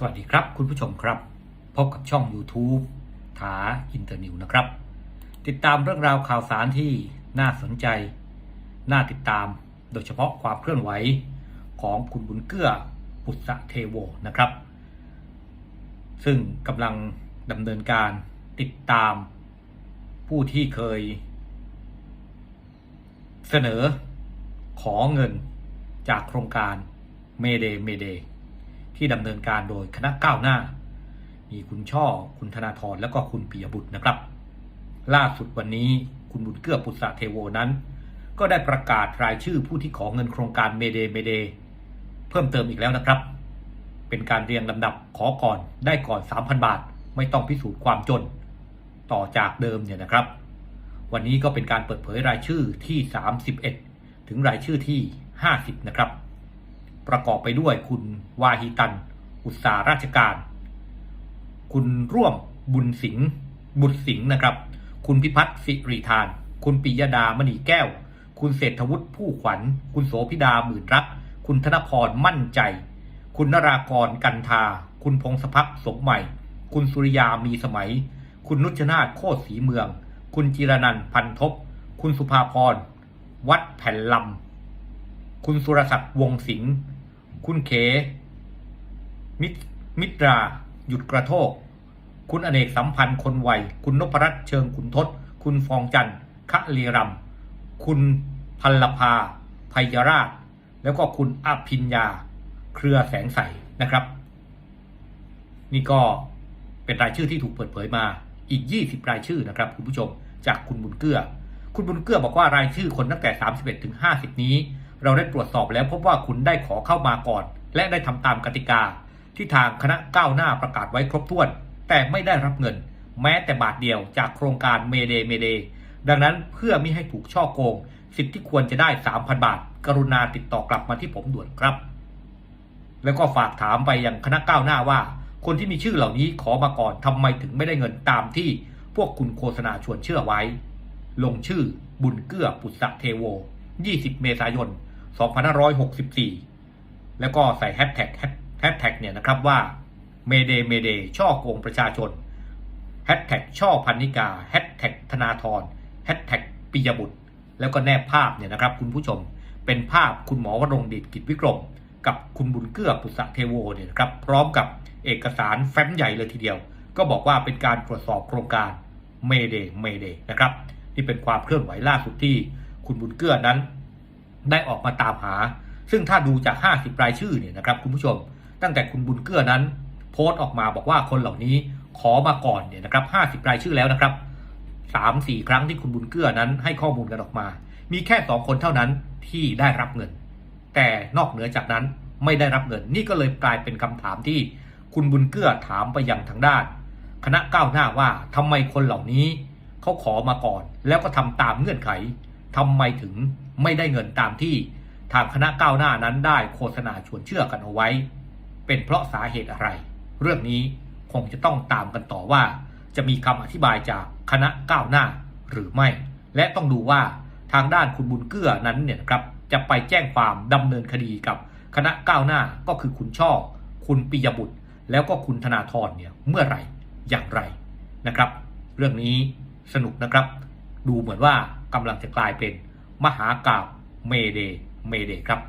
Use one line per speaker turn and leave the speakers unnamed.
สวัสดีครับคุณผู้ชมครับ พบกับช่อง YouTube ถาอินเตอร์นิวนะครับ ติดตามเรื่องราวข่าวสารที่น่าสนใจ น่าติดตามโดยเฉพาะความเคลื่อนไหวของคุณบุญเกื้อปุษะเทโวนะครับ ซึ่งกำลังดำเนินการติดตาม ผู้ที่เคย เสนอขอเงินจากโครงการเมเดเมเด ที่ดำเนินการโดยคณะก้าวหน้า มีคุณช่อ คุณธนาธรและก็คุณปิยบุตรนะครับ ล่าสุดวันนี้คุณบุญเกื้อปุษะเทโวนั้น ก็ได้ประกาศรายชื่อผู้ที่ขอเงินโครงการเมเดเมเดเพิ่มเติมอีกแล้วนะครับ เป็นการเรียงลำดับขอก่อนได้ก่อน 3,000 บาท ไม่ต้องพิสูจน์ความจน ต่อจากเดิมเนี่ยนะครับ วันนี้ก็เป็นการเปิดเผยรายชื่อที่ 31 ถึงรายชื่อที่ 50 นะครับ ประกอบไปด้วยคุณวาฮิตัน อุตสาราชการ คุณร่วมบุญสิงห์บุตรสิงห์นะครับ คุณพิพัฒน์สิริธาน คุณปิยดามณีแก้ว คุณเศรษฐวุฒิผู้ขวัญ คุณโสพิดาหมื่นรัก คุณธนพรมั่นใจ คุณนรากรกันทา คุณพงศพักสมใหม่ คุณสุริยามีสมัย คุณนุชนาธโคตรศรีเมือง คุณจิรนันพันทบ คุณสุภาพร วัดแผ่นลำ คุณสุรศักดิ์วงสิงห์ คุณเขมิตรมิตราหยุดกระโทก คุณอเนกสัมพันธ์คนไวคุณนพรัตน์เชิงขุนทศ คุณฟองจันทร์คะลีรำคุณพัลลภาภัยราช แล้วก็คุณอภิญญา เครือแสงใสนะครับ นี่ก็เป็นรายชื่อที่ถูกเปิดเผยมาอีก 20 รายชื่อนะครับ คุณผู้ชมจากคุณบุญเกื้อ คุณบุญเกื้อบอกว่ารายชื่อคนตั้งแต่ 31ถึง50 นี้ เราได้ตรวจสอบแล้วพบว่าคุณได้ขอเข้ามาก่อน และได้ทำตามกติกา ที่ทางคณะก้าวหน้าประกาศไว้ครบถ้วน แต่ไม่ได้รับเงิน แม้แต่บาทเดียวจากโครงการเมเดเมเดดังนั้นเพื่อไม่ให้ถูกช่อโกง สิทธิ์ที่ควรจะได้ 3,000 บาท กรุณาติดต่อกลับมาที่ผมด่วนครับ แล้วก็ฝากถามไปยังคณะก้าวหน้าว่า คนที่มีชื่อเหล่านี้ขอมาก่อนทำไมถึงไม่ได้เงินตามที่พวกคุณโฆษณาชวนเชื่อไว้ ลงชื่อบุญเกื้อปุษะเทโว 20 เมษายน 2564 แล้วก็ใส่แฮชแท็กแฮชแท็กเนี่ยนะครับว่าเมเดเมเดช่อโกงประชาชนแฮชแท็กช่อพันนิกาแฮชแท็กธนาธรแฮชแท็กปิยบุตร แล้วก็แนบภาพเนี่ยนะครับคุณผู้ชมเป็นภาพคุณหมอวรงดิตกิจวิกรม กับคุณบุญเกื้อปุษะเทโวเนี่ยนะครับพร้อมกับเอกสารแฟ้มใหญ่เลยทีเดียว ก็บอกว่าเป็นการตรวจสอบโครงการเมเดเมเดนะครับ นี่เป็นความเคลื่อนไหวล่าสุดที่คุณบุญเกื้อนั้น ได้ออกมาตามหา ซึ่งถ้าดูจาก 50 รายชื่อเนี่ยนะครับคุณผู้ชม ตั้งแต่คุณบุญเกื้อนั้น โพสต์ออกมาบอกว่าคนเหล่านี้ขอมาก่อนเนี่ยนะครับ50 รายชื่อแล้วนะครับ3 4 ครั้งที่คุณบุญเกื้อนั้นให้ข้อมูลกันออกมา มีแค่ 2 คนเท่านั้นที่ได้รับเงิน แต่นอกเหนือจากนั้นไม่ได้รับเงิน นี่ก็เลยกลายเป็นคำถามที่คุณบุญเกื้อถามไปยังทางด้าน คณะก้าวหน้าว่าทำไมคนเหล่านี้เขาขอมาก่อน แล้วก็ทำตามเงื่อนไข ทำไมถึงไม่ได้เงินตามที่ทางคณะก้าวหน้านั้นได้โฆษณาชวนเชื่อกันเอาไว้ เป็นเพราะสาเหตุอะไร เรื่องนี้คงจะต้องตามกันต่อว่า จะมีคำอธิบายจากคณะก้าวหน้าหรือไม่ และต้องดูว่าทางด้านคุณบุญเกื้อนั้นเนี่ยครับจะไปแจ้งความดำเนินคดีกับคณะก้าวหน้าก็คือคุณช่อ คุณปิยบุตร แล้วก็คุณธนาธรเนี่ยเมื่อไหร่อย่างไรนะครับ เรื่องนี้สนุกนะครับ ดูเหมือนว่ากำลังจะกลายเป็นมหากาบเมเดเมเดครับ